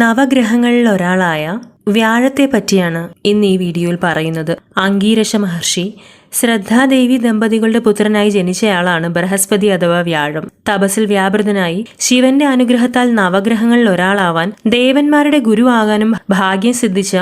നവഗ്രഹങ്ങളിൽ ഒരാളായ വ്യാഴത്തെ പറ്റിയാണ് ഇന്ന് ഈ വീഡിയോയിൽ പറയുന്നത്. അംഗീരശ മഹർഷി ശ്രദ്ധാദേവി ദമ്പതികളുടെ പുത്രനായി ജനിച്ചയാളാണ് ബൃഹസ്പതി അഥവാ വ്യാഴം. തപസിൽ വ്യാപൃതനായി ശിവന്റെ അനുഗ്രഹത്താൽ നവഗ്രഹങ്ങളിൽ ഒരാളാവാൻ ദേവന്മാരുടെ ഗുരുവാകാനും ഭാഗ്യം സിദ്ധിച്ച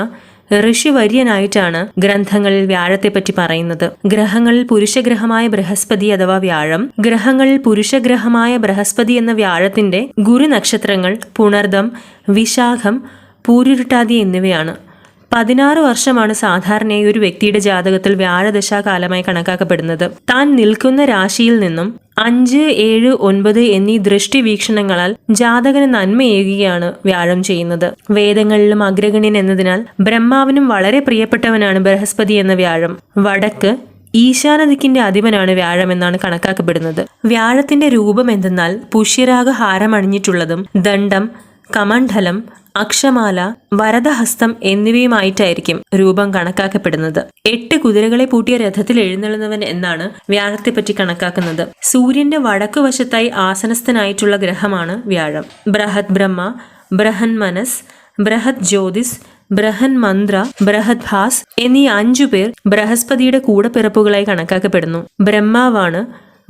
ഋഷിവര്യനായിട്ടാണ് ഗ്രന്ഥങ്ങളിൽ വ്യാഴത്തെപ്പറ്റി പറയുന്നത്. ഗ്രഹങ്ങളിൽ പുരുഷഗ്രഹമായ ബൃഹസ്പതി അഥവാ വ്യാഴം ഗ്രഹങ്ങളിൽ പുരുഷഗ്രഹമായ ബൃഹസ്പതി എന്ന വ്യാഴത്തിന്റെ ഗുരുനക്ഷത്രങ്ങൾ പുണർദം വിശാഖം പൂരുരുട്ടാതി എന്നിവയാണ്. പതിനാറ് വർഷമാണ് സാധാരണയായി ഒരു വ്യക്തിയുടെ ജാതകത്തിൽ വ്യാഴദശാകാലമായി കണക്കാക്കപ്പെടുന്നത്. താൻ നിൽക്കുന്ന രാശിയിൽ നിന്നും അഞ്ച് ഏഴ് ഒൻപത് എന്നീ ദൃഷ്ടി വീക്ഷണങ്ങളാൽ ജാതകന് നന്മയേകുകയാണ് വ്യാഴം ചെയ്യുന്നത്. വേദങ്ങളിലും അഗ്രഗണ്യൻ എന്നതിനാൽ ബ്രഹ്മാവിനും വളരെ പ്രിയപ്പെട്ടവനാണ് ബൃഹസ്പതി എന്ന വ്യാഴം. വടക്ക് ഈശാനദിക്കിന്റെ അധിപനാണ് വ്യാഴം എന്നാണ് കണക്കാക്കപ്പെടുന്നത്. വ്യാഴത്തിന്റെ രൂപം എന്തെന്നാൽ പുഷ്യരാഗ ഹാരം അണിഞ്ഞിട്ടുള്ളതും ദണ്ഡം കമണ്ഡലം അക്ഷമാല വരദഹസ്തം എന്നിവയുമായിട്ടായിരിക്കും രൂപം കണക്കാക്കപ്പെടുന്നത്. എട്ട് കുതിരകളെ പൂട്ടിയ രഥത്തിൽ എഴുന്നള്ളുന്നവൻ എന്നാണ് വ്യാഴത്തെപ്പറ്റി കണക്കാക്കുന്നത്. സൂര്യന്റെ വടക്കുവശത്തായി ആസനസ്ഥനായിട്ടുള്ള ഗ്രഹമാണ് വ്യാഴം. ബൃഹത് ബ്രഹ്മ ബ്രഹൻ മനസ് ബൃഹത് ജ്യോതിസ് ബ്രഹൻ മന്ത്ര ബൃഹത് ഭാസ് എന്നീ അഞ്ചു പേർ ബൃഹസ്പതിയുടെ കൂടപ്പിറപ്പുകളായി കണക്കാക്കപ്പെടുന്നു. ബ്രഹ്മാവാണ്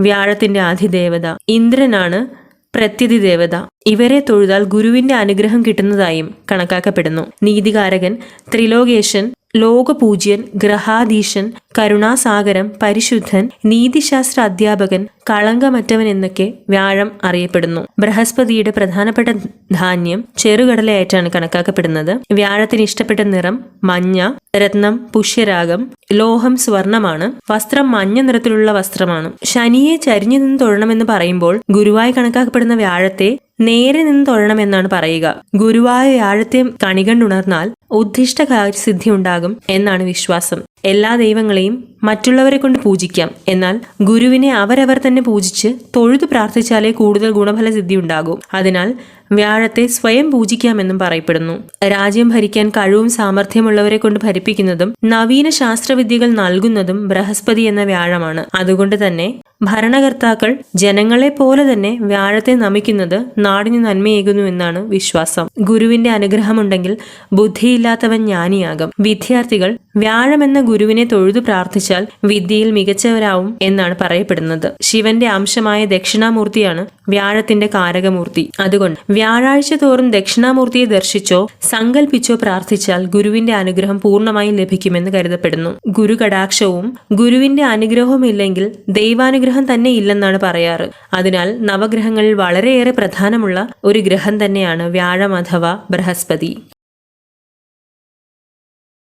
വ്യാഴത്തിന്റെ ആധിദേവത. ഇന്ദ്രനാണ് പ്രത്യതി ദേവത. ഇവരെ തൊഴുതാൽ ഗുരുവിന്റെ അനുഗ്രഹം കിട്ടുന്നതായും കണക്കാക്കപ്പെടുന്നു. നീതികാരകൻ ത്രിലോകേശൻ ലോകപൂജ്യൻ ഗ്രഹാധീശൻ കരുണാസാഗരം പരിശുദ്ധൻ നീതിശാസ്ത്ര അധ്യാപകൻ കളങ്കമറ്റവൻ എന്നൊക്കെ വ്യാഴം അറിയപ്പെടുന്നു. ബൃഹസ്പതിയുടെ പ്രധാനപ്പെട്ട ധാന്യം ചെറുകടലയായിട്ടാണ് കണക്കാക്കപ്പെടുന്നത്. വ്യാഴത്തിന് ഇഷ്ടപ്പെട്ട നിറം മഞ്ഞ രത്നം പുഷ്യരാഗം ലോഹം സ്വർണമാണ്. വസ്ത്രം മഞ്ഞ നിറത്തിലുള്ള വസ്ത്രമാണ്. ശനിയെ ചരിഞ്ഞു നിന്ന് തൊഴണമെന്ന് പറയുമ്പോൾ ഗുരുവായി കണക്കാക്കപ്പെടുന്ന വ്യാഴത്തെ നേരെ നിന്ന് തൊഴണമെന്നാണ് പറയുക. ഗുരുവായ വ്യാഴത്തെ കണികണ്ടുണർന്നാൽ ഉദ്ദിഷ്ട കാര്യസിദ്ധി ഉണ്ടാകും എന്നാണ് വിശ്വാസം. എല്ലാ ദൈവങ്ങളെയും മറ്റുള്ളവരെ കൊണ്ട് പൂജിക്കാം. എന്നാൽ ഗുരുവിനെ അവരവർ തന്നെ പൂജിച്ച് തൊഴുതു പ്രാർത്ഥിച്ചാലേ കൂടുതൽ ഗുണഫല സിദ്ധി ഉണ്ടാകൂ അതിനാൽ വ്യാഴത്തെ സ്വയം പൂജിക്കാമെന്നും പറയപ്പെടുന്നു. രാജ്യം ഭരിക്കാൻ കഴിവും സാമർഥ്യമുള്ളവരെ കൊണ്ട് ഭരിപ്പിക്കുന്നതും നവീന ശാസ്ത്രവിദ്യകൾ നൽകുന്നതും ബൃഹസ്പതി എന്ന വ്യാഴമാണ്. അതുകൊണ്ട് തന്നെ ഭരണകർത്താക്കൾ ജനങ്ങളെ പോലെ തന്നെ വ്യാഴത്തെ നമിക്കുന്നത് നാടിന് നന്മയേകുന്നു എന്നാണ് വിശ്വാസം. ഗുരുവിന്റെ അനുഗ്രഹമുണ്ടെങ്കിൽ ബുദ്ധിയില്ലാത്തവൻ ജ്ഞാനിയാകും. വിദ്യാർത്ഥികൾ വ്യാഴമെന്ന ഗുരുവിനെ തൊഴുതു പ്രാർത്ഥിച്ചാൽ വിദ്യയിൽ മികച്ചവരാവും എന്നാണ് പറയപ്പെടുന്നത്. ശിവന്റെ അംശമായ ദക്ഷിണാമൂർത്തിയാണ് വ്യാഴത്തിന്റെ കാരകമൂർത്തി. അതുകൊണ്ട് വ്യാഴാഴ്ച തോറും ദക്ഷിണാമൂർത്തിയെ ദർശിച്ചോ സങ്കല്പിച്ചോ പ്രാർത്ഥിച്ചാൽ ഗുരുവിന്റെ അനുഗ്രഹം പൂർണമായും ലഭിക്കുമെന്ന് കരുതപ്പെടുന്നു. ഗുരു കടാക്ഷവും ഗുരുവിന്റെ അനുഗ്രഹവും ഇല്ലെങ്കിൽ ദൈവാനുഗ്രഹം തന്നെ ഇല്ലെന്നാണ് പറയാറ്. അതിനാൽ നവഗ്രഹങ്ങളിൽ വളരെയേറെ പ്രധാനമുള്ള ഒരു ഗ്രഹം തന്നെയാണ് വ്യാഴം അഥവാ ബൃഹസ്പതി.